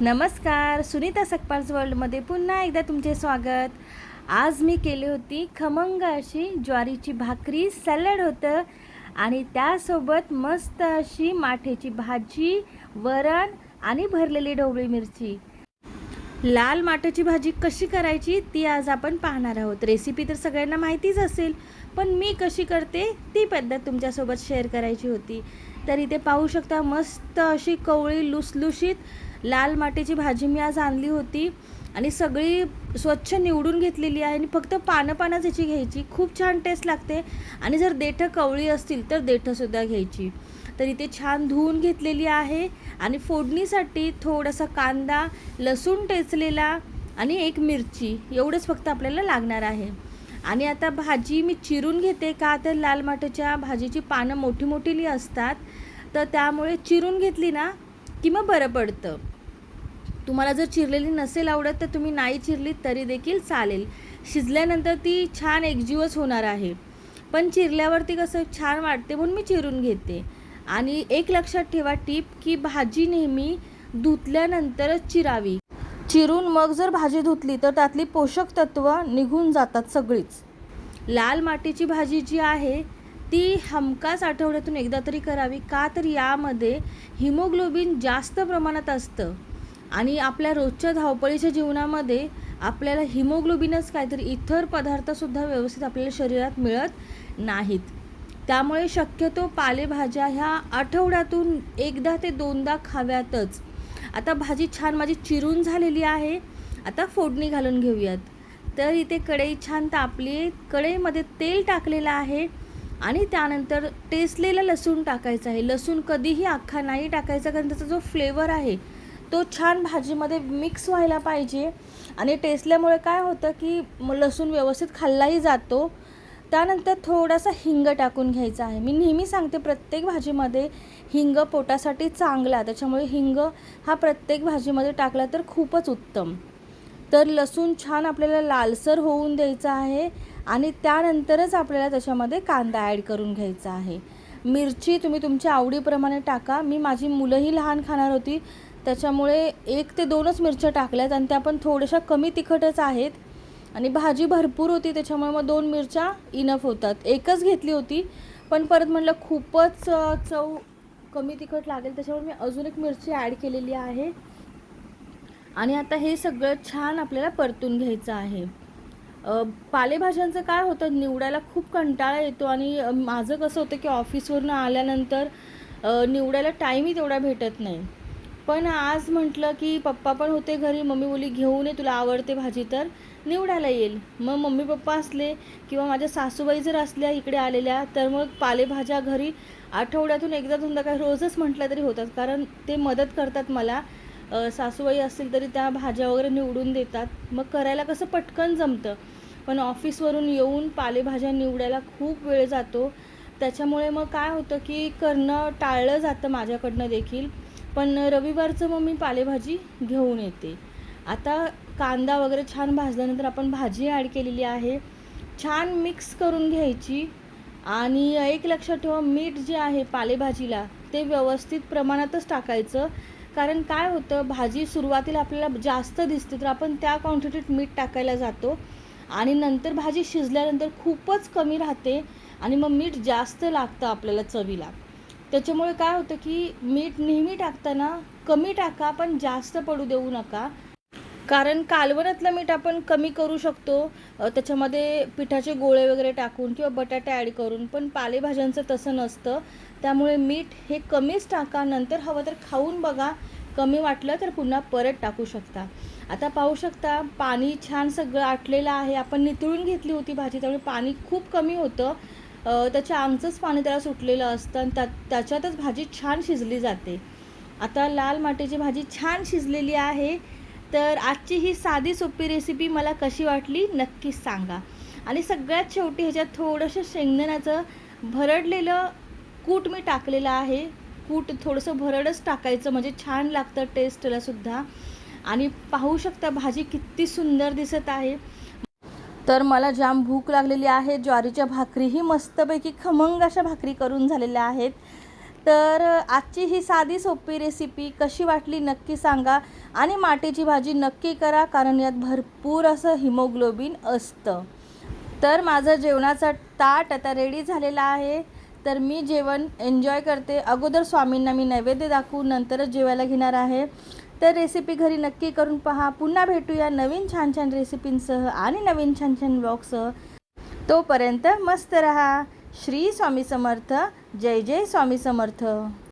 नमस्कार सुनीता सकपाल्स वर्ल्डमध्ये पुन्हा एकदा तुमचे स्वागत. आज मी केली होती खमंग अशी ज्वारीची भाकरी सॅलड होतं आणि त्यासोबत मस्त अशी माठेची भाजी वरण आणि भरलेली ढोबळी मिरची. लाल माठाची भाजी कशी करायची ती आज आपण पाहणार आहोत. रेसिपी तर सगळ्यांना माहितीच असेल पण मी कशी करते ती पद्धत तुमच्यासोबत शेअर करायची होती. तर इथे पाहू शकता मस्त अशी कवळी लुसलुशीत लाल माटेची भाजी मी आज आणली होती आणि सगळी स्वच्छ निवडून घेतलेली आहे आणि फक्त पानं पानंच त्याची घ्यायची. खूप छान टेस्ट लागते. आणि जर देठं कवळी असतील तर देठंसुद्धा घ्यायची. तर इथे छान धुवून घेतलेली आहे आणि फोडणीसाठी थोडासा कांदा लसूण टेचलेला आणि एक मिरची. एवढंच फक्त आपल्याला लागणार आहे. आणि आता भाजी मी चिरून घेते का? तर लाल माठाच्या भाजीची पानं मोठी मोठीली असतात. तर त्यामुळे चिरून घेतली ना की मग बरं पडतं. तुम्हाला जर चिरलेली नसेल आवडत तर तुम्ही नाही चिरली तरी देखील चालेल. शिजल्यानंतर ती छान एकजीवच होणार आहे. पण चिरल्यावरती कसं छान वाटते म्हणून मी चिरून घेते. आणि एक लक्षात ठेवा टीप की भाजी नेहमी धुतल्यानंतरच चिरावी. चिरून मग जर भाजी धुतली तर त्यातली पोषक तत्व निघून जातात सगळीच. लाल मातीची भाजी जी आहे ती हमखास आठवड्यातून एकदा तरी करावी का तर यामध्ये हिमोग्लोबिन जास्त प्रमाणात असतं. आणि आपल्या रोजच्या धावपळीच्या जीवनामध्ये आपल्याला हिमोग्लोबिनच काहीतरी इतर पदार्थसुद्धा व्यवस्थित आपल्याला शरीरात मिळत नाहीत. त्यामुळे शक्यतो पालेभाज्या ह्या आठवड्यातून एकदा ते दोनदा खाव्यातच. आता भाजी छान माझी चिरून झालेली आहे. आता फोडणी घालून घेऊयात. तर इथे कढई छान तापली कढईमध्ये तेल टाकलेलं आहे आणि त्यानंतर टेसलेलं लसूण टाकायचं आहे. लसूण कधीही अख्खा नाही टाकायचा कारण त्याचा जो फ्लेवर आहे तो छान भाजीमध्ये मिक्स व्हायला पाहिजे. आणि टेसल्यामुळे काय होतं की लसूण व्यवस्थित खाल्लाही जातो. त्यानंतर थोडासा हिंग टाकून घ्यायचा आहे. मी नेहमी सांगते प्रत्येक भाजीमध्ये हिंग पोटासाठी चांगला त्याच्यामुळे हिंग हा प्रत्येक भाजीमध्ये टाकला तर खूपच उत्तम. तर लसूण छान आपल्याला लालसर होऊन द्यायचा आहे आणि त्यानंतरच आपल्याला त्याच्यामध्ये कांदा ॲड करून घ्यायचा आहे. मिरची तुम्ही तुमच्या आवडीप्रमाणे टाका. मी माझी मुलंही लहान खाणार होती त्याच्यामुळे एक ते दोनच मिरच्या टाकल्यात आणि त्या पण थोड्याशा कमी तिखटच आहेत. आणि भाजी भरपूर होती त्याच्यामुळे मग दोन मिरच्या इनफ होतात. एकच घेतली होती पण परत म्हटलं खूपच चव कमी तिखट लागेल त्याच्यामुळे मी अजून एक मिरची ॲड केलेली आहे. आणि आता हे सगळं छान आपल्याला परतून घ्यायचं आहे. पालेभाज्यांचं काय होतं निवडायला खूप कंटाळा येतो आणि माझं कसं होतं की ऑफिसवरून आल्यानंतर निवडायला टाईमही तेवढा भेटत नाही. पण आज म्हटलं की पप्पा पण होते घरी मम्मी बोली घेऊन ये तुला आवडते भाजी तर. निवडायला येईल. मग मम्मी पप्पा असले किंवा माझ्या सासूबाई जर असल्या इकडे आलेल्या तर मग पालेभाज्या घरी आठवड्यातून एकदा दोनदा काय रोजच म्हटलं तरी होतात. कारण ते मदत करतात मला. सासूबाई असतील तरी त्या भाज्या वगैरे निवडून देतात. मग करायला कसं पटकन जमतं. पण ऑफिसवरून येऊन पालेभाज्या निवडायला खूप वेळ जातो. त्याच्यामुळे मग काय होतं की करणं टाळलं जातं माझ्याकडनं देखील. पण रविवारचं मग मी पालेभाजी घेऊन येते. आता कांदा वगैरे छान भाजल्यानंतर आपण भाजी ॲड केलेली आहे. छान मिक्स करून घ्यायची आणि एक लक्षात ठेवा मीठ जे आहे पालेभाजीला ते व्यवस्थित प्रमाणातच टाकायचं. कारण काय होतं भाजी सुरुवातीला आपल्याला जास्त दिसते तर आपण त्या क्वांटिटीत मीठ टाकायला जातो. आणि नंतर भाजी शिजल्यानंतर खूपच कमी राहते आणि मग मीठ जास्त लागतं आपल्याला चवीला. त्याच्यामुळे काय होतं की मीठ नेहमी टाकताना कमी टाका पण जास्त पडू देऊ नका. कारण कालवणातलं मीठ आपण कमी करू शकतो. त्याच्यामध्ये पिठाचे गोळे वगैरे टाकून किंवा बटाटे ॲड करून पण पालेभाज्यांचं तसं नसतं. त्यामुळे मीठ हे कमीच टाका नंतर हवं तर खाऊन बघा. कमी वाटलं तर पुन्हा परत टाकू शकता. आता पाहू शकता पाणी छान सगळं आटलेलं आहे. आपण नितळून घेतली होती भाजी त्यामुळे पाणी खूप कमी होतं. त्याच्या आमचंच पाणी त्याला सुटलेलं असतं आणि त्या त्याच्यातच भाजी छान शिजली जाते. आता लाल माटेची भाजी छान शिजलेली आहे. तर आजची ही साधी सोपी रेसिपी मला कशी वाटली नक्कीच सांगा. आणि सगळ्यात शेवटी ह्याच्यात थोडंसं शेंगदाण्याचं भरडलेलं कूट मी टाकलेलं आहे. कूट थोडंसं भरडच टाकायचं म्हणजे छान लागतं टेस्टला सुद्धा. आणि पाहू शकता भाजी किती सुंदर दिसत आहे. तर मला जाम भूक लागलेली आहे ज्वारीच्या भाकरीही मस्तपैकी खमंग अशा भाकरी करून झालेल्या आहेत. तर आजची ही साधी सोपी रेसिपी कशी वाटली नक्की सांगा आणि माटेची भाजी नक्की करा कारण यात भरपूर असं हिमोग्लोबिन असतं. तर माझं जेवणाचा ताट आता रेडी झालेला आहे. तर मी जेवण एन्जॉय करते. अगोदर स्वामींना मी नैवेद्य दाखवून नंतरच जेवायला घेणार आहे. तर रेसिपी घरी नक्की करून पहा. पुन्हा भेटूया नवीन छान छान रेसिपींसह आणि नवीन छान छान ब्लॉगसह तोपर्यंत मस्त रहा. श्री स्वामी समर्थ. जय जय स्वामी समर्थ.